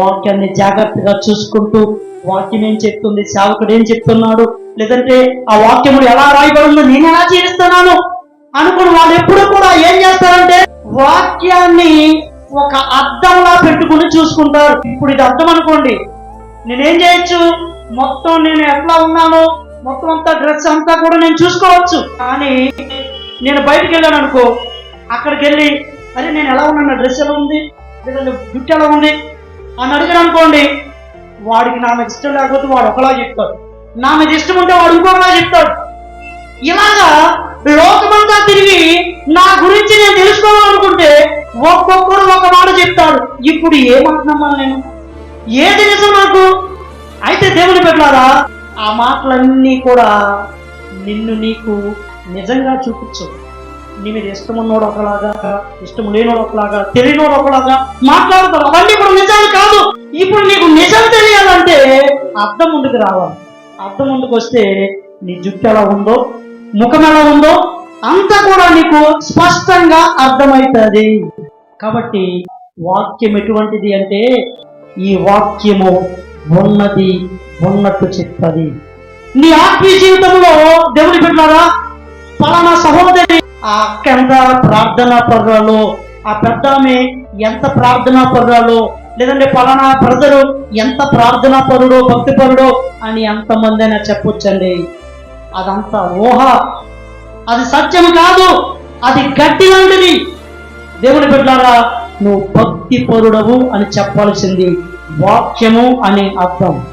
వాక్యాన్ని జాగ్రత్తగా చూసుకుంటూ వాక్యం ఏం చెప్తుంది? సేవకుడు ఏం చెప్తున్నాడు? లేదంటే ఆ వాక్యములు ఎలా రాయబడిందో నేను ఎలా జీవిస్తున్నాను? అనుకుని వాళ్ళు ఎప్పుడు కూడా ఏం చేస్తారంటే వాక్యాన్ని ఒక అర్థంలా పెట్టుకుని చూసుకుంటారు. ఇప్పుడు ఇది అర్థం అనుకోండి. నేనేం చేయొచ్చు? మొత్తం నేను ఎట్లా ఉన్నాను మొత్తం అంతా డ్రెస్ అంతా కూడా నేను చూసుకోవచ్చు. కానీ నేను బయటికి వెళ్ళాను అనుకో అక్కడికి వెళ్ళి అరే నేను ఎలా ఉన్నాను? డ్రెస్ ఎలా ఉంది? లేదంటే జుట్టు ఎలా ఉంది? అని అడిగాను అనుకోండి వాడికి నా మీద ఇష్టం లేకపోతే వాడు ఒకలా చెప్తాడు. నా మీద ఇష్టం ఉంటే వాడు ఇంకొకలా చెప్తాడు. ఇలాగా లోకమంతా తిరిగి నా గురించి నేను తెలుసుకోవాలనుకుంటే ఒక్కొక్కరు ఒక మాట చెప్తాడు. ఇప్పుడు ఏమంటున్నామా నేను? ఏది నిజం నాకు? అయితే దేవుని పెట్టారా ఆ మాటలన్నీ కూడా నిన్ను నీకు నిజంగా చూపించవు. నీ మీద ఇష్టం ఉన్నోడు ఒకలాగా ఇష్టం లేనోడు ఒకలాగా తెలియనోడు ఒకలాగా మాట్లాడతారు. అవన్నీ ఇప్పుడు నిజాలు కాదు. ఇప్పుడు నీకు నిజం తెలియాలంటే అర్థం ముందుకు రావాలి. అర్థం ముందుకు వస్తే నీ జుట్టు ఎలా ఉందో ముఖం ఎలా ఉందో అంతా కూడా నీకు స్పష్టంగా అర్థమవుతుంది. కాబట్టి వాక్యం ఎటువంటిది అంటే ఈ వాక్యము ఉన్నది ఉన్నట్టు చెప్తుంది. నీ ఆత్మీయ జీవితంలో దేవుని పెట్టారా పలానా సహోదరి ఆ అక్కంత ప్రార్థనా పర్రాలో ఆ పెద్ద ఎంత ప్రార్థనా పర్రాలో లేదంటే పలానా బ్రదరు ఎంత ప్రార్థనా పరుడో భక్తి పరుడో అని ఎంతమంది అయినా చెప్పొచ్చండి. అదంతా ఊహ. అది సత్యం కాదు అది గట్టి లాంటిది. దేవుని బిడ్డారా నువ్వు భక్తి పరుడవు అని చెప్పాల్సింది వాక్యము అనే అర్థం.